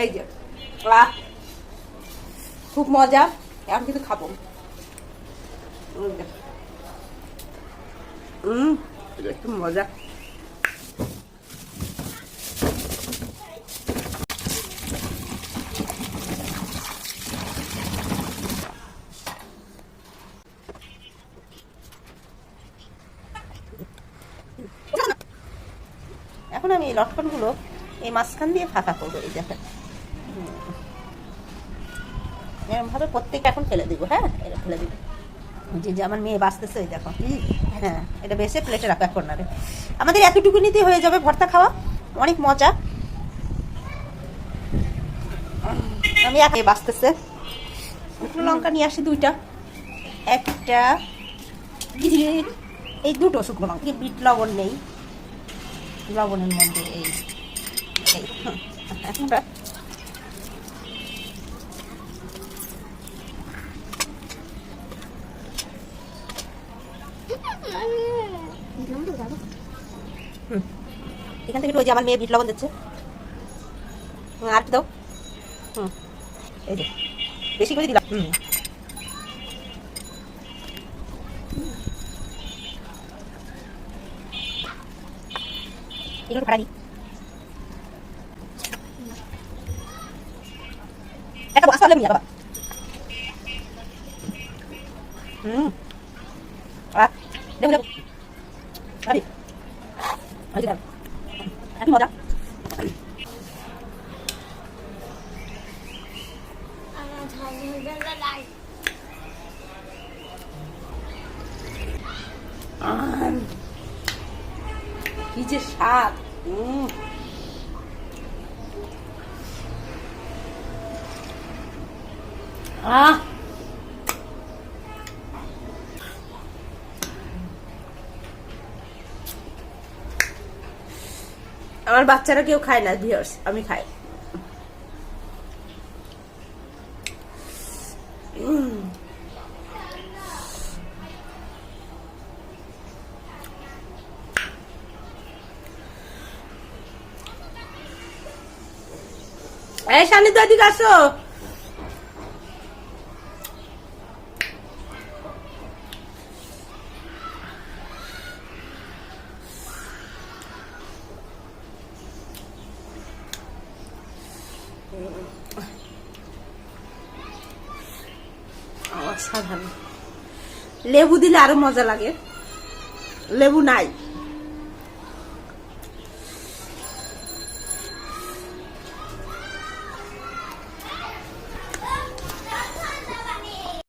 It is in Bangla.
এই যে খুব মজা, এখন কিন্তু খাব। হুম একটু মজা। এখন আমি এই লটকনগুলো এই মাঝখান দিয়ে ফাঁকা করব, এই দেখেন। এরকম ভাবে প্রত্যেকটা এখন ফেলে দিব হ্যাঁ? এটা ফেলে দিব। যে যে আমার মেয়ে বাঁচতেছে ওই দেখো। হ্যাঁ এটা বেসে প্লেটে রাখো কর্নারে আমাদের এতটুকুনিতে হয়ে যাবে ভর্তা খাওয়া। অনেক মজা। আমি একে বাঁচতেছে। শুকনো লঙ্কা নিয়ে আসি দুইটা। একটা এই এই দুটো শুকনো লঙ্কা। বিট লবণ নেই। লবণের মধ্যে এই এখন থেকে ওই আমার মেয়ে বিট লবণ দিচ্ছে। আর দাও। হুম, এই যে, বেশি করে দিলাম। হুম। একটা বাস পারলে হুম। আহ দেখো দেখো আরে আরে দেখো কি মজা আহ, কি যে স্বাদ উম। আহ আমার বাচ্চারা কেউ খায় না ভিওর্স আমি খাই। এই শানিত এদিকে আসো। অসাধারণ লেবু দিলে আরও মজা লাগে। লেবু নাই।